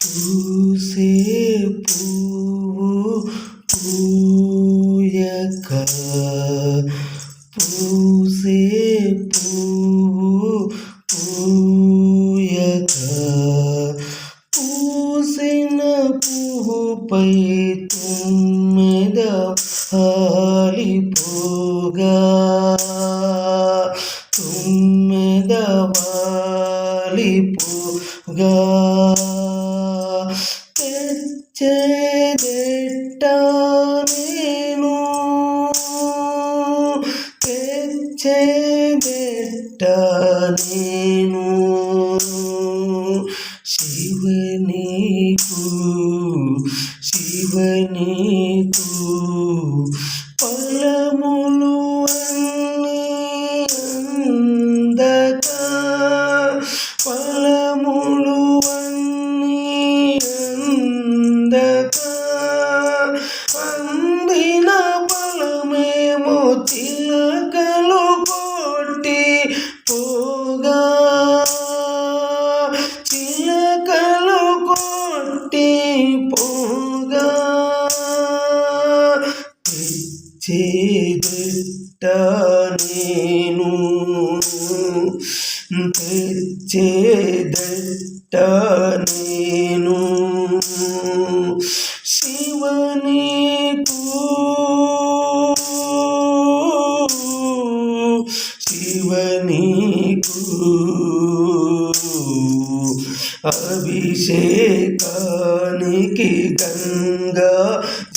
పూసే పువ్వు పూయక పూసే పువ్వు పూయక పూసిన పువ్వుపై తుమ్మెద హాలిపోగా తుమ్మెద వాలిపోగా తెచ్చేదెట్ట నేను శివనీకు శివనీకు నేను తెచ్చేదట్ట నేను. శివనీకు శివనీకు అభిషేక్ గంగా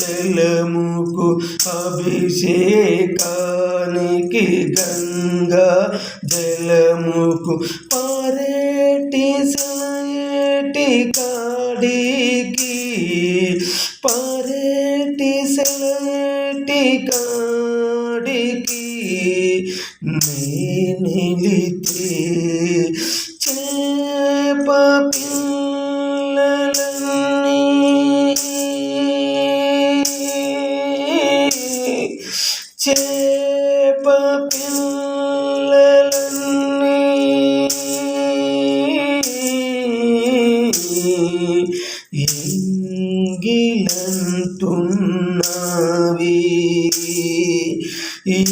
జలముకు అభిషేకానికి గంగా జలముకు పారేటి సయటి కాడికి పారేటి సయటి కాడికి నేనిలితే నిలితే ఎంగిలంటున్నవి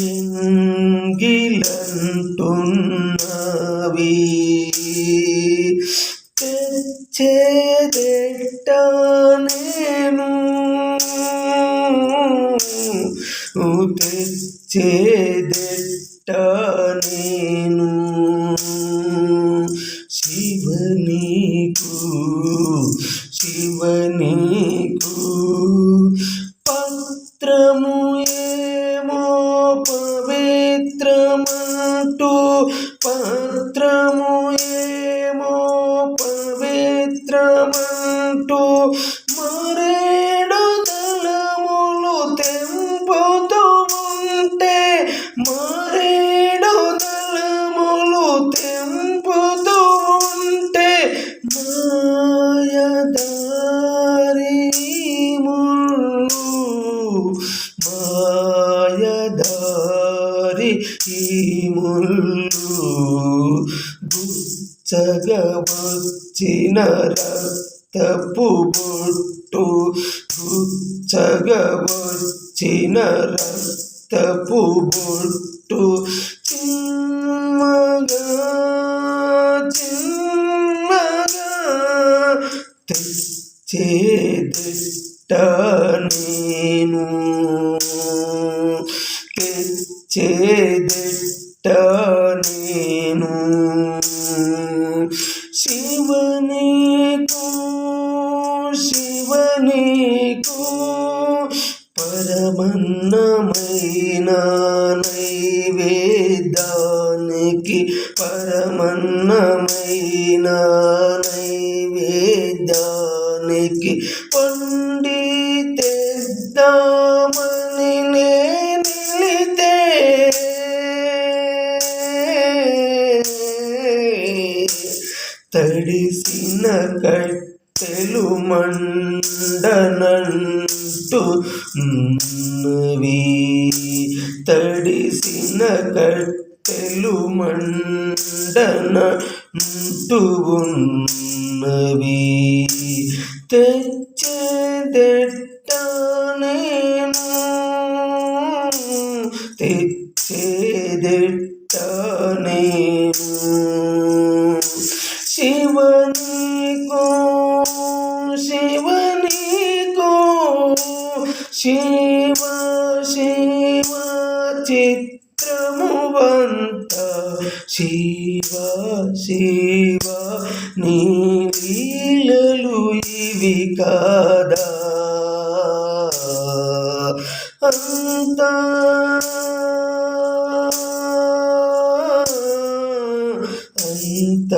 ఎంగిలంటున్నవి తెచ్చేదెట్ట నేను తెచ్చేదెట్ట పవిత్రము ఏమో పవిత్రమంటూ మరేడు దళములు తెంపుతూ ఉంటే మరేడు దళములు తెంపుతూ ఉంటే మాయదారి మాయదారి ఈ ముళ్ళు. గుచ్చగా రక్తపు బొట్టు గుచ్చగా రక్తపు బొట్టు. చిన్నగా చిన్నగా తెచ్చేదెట్ట నేను. తెచ్చేదెట్ట శివనీకు శివనీకు పరమన్నమైన నైవేద్యానికి పరమన్నమైన నైవేద్యానికి తడిసిన కట్టెలు మండనంటూ తడిసిన కట్టెలు మండనంటూ ఉన్న తెచ్చేదెట్ట శివ శివ చిత్రమువంత. శివ శివ నీ ఇవి కాదా? అంత అంత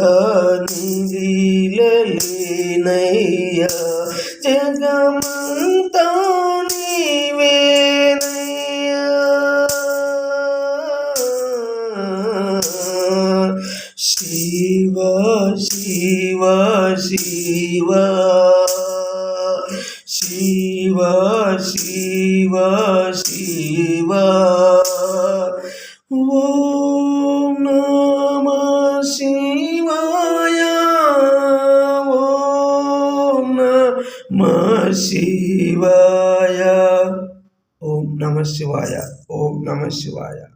నిలీలలేనయ్యా జగమంతా Shiva, Shiva, Shiva, Shiva. Om Namah Shivaya, Om Namah Shivaya, Om Namah Shivaya, Om Namah Shivaya.